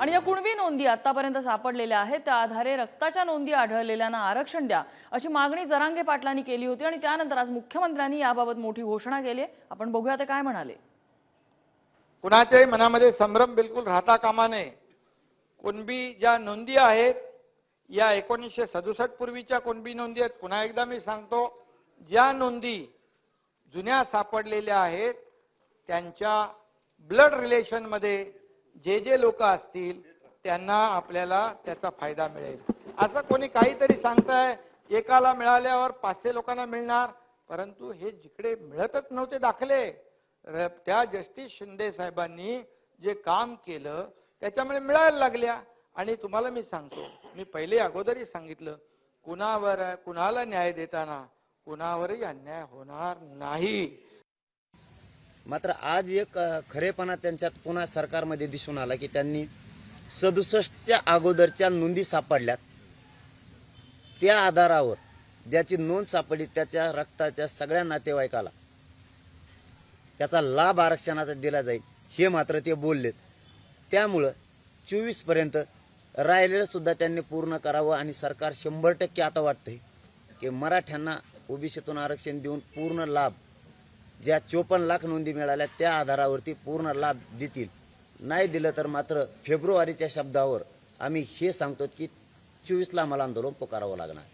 आणि या कुणबी नोंदी आतापर्यंत सापडलेल्या आहेत. त्या आधारे रक्ताच्या नोंदी आढळलेल्यांना आरक्षण द्या अशी मागणी जरांगे पाटलांनी केली होती आणि त्यानंतर आज मुख्यमंत्र्यांनी याबाबत मोठी घोषणा केली आपण बघूया ते काय म्हणाले. कुणाच्याही मनामध्ये संभ्रम बिलकुल राहता कामा नये. कुणबी ज्या नोंदी आहेत या एकोणीसशे सदुसष्ट पूर्वीच्या कुणबी नोंदी आहेत. पुन्हा एकदा मी सांगतो ज्या नोंदी जुन्या सापडलेल्या आहेत त्यांच्या ब्लड रिलेशनमध्ये जे जे लोक असतील त्यांना आपल्याला त्याचा फायदा मिळेल. असं कोणी काहीतरी सांगताय एकाला मिळाल्यावर पाचशे लोकांना मिळणार परंतु हे जिकडे मिळतच नव्हते दाखले. र- त्या जस्टिस शिंदे साहेबांनी जे काम केलं त्याच्यामुळे मिळायला लागल्या. आणि तुम्हाला मी सांगतो मी पहिले अगोदरही सांगितलं कुणावर कुणाला न्याय देताना कुणावरही अन्याय होणार नाही. मात्र आज एक खरेपणा त्यांच्यात पुन्हा सरकारमध्ये दिसून आला की त्यांनी सदुसष्टच्या अगोदरच्या नोंदी सापडल्यात. त्या आधारावर ज्याची नोंद सापडली त्याच्या रक्ताच्या सगळ्या नातेवाईकाला त्याचा लाभ आरक्षणाचा दिला जाईल हे मात्र ते बोललेत. त्यामुळं चोवीसपर्यंत राहिलेलंसुद्धा त्यांनी पूर्ण करावं आणि सरकार शंभर टक्के आता वाटतंय की मराठ्यांना ओबीसीतून आरक्षण देऊन पूर्ण लाभ ज्या चोपन्न लाख नोंदी मिळाल्या त्या आधारावरती पूर्ण लाभ देतील. नाही दिलं तर मात्र फेब्रुवारीच्या शब्दावर आम्ही हे सांगतो की चोवीसला आम्हाला आंदोलन पुकारावं लागणार.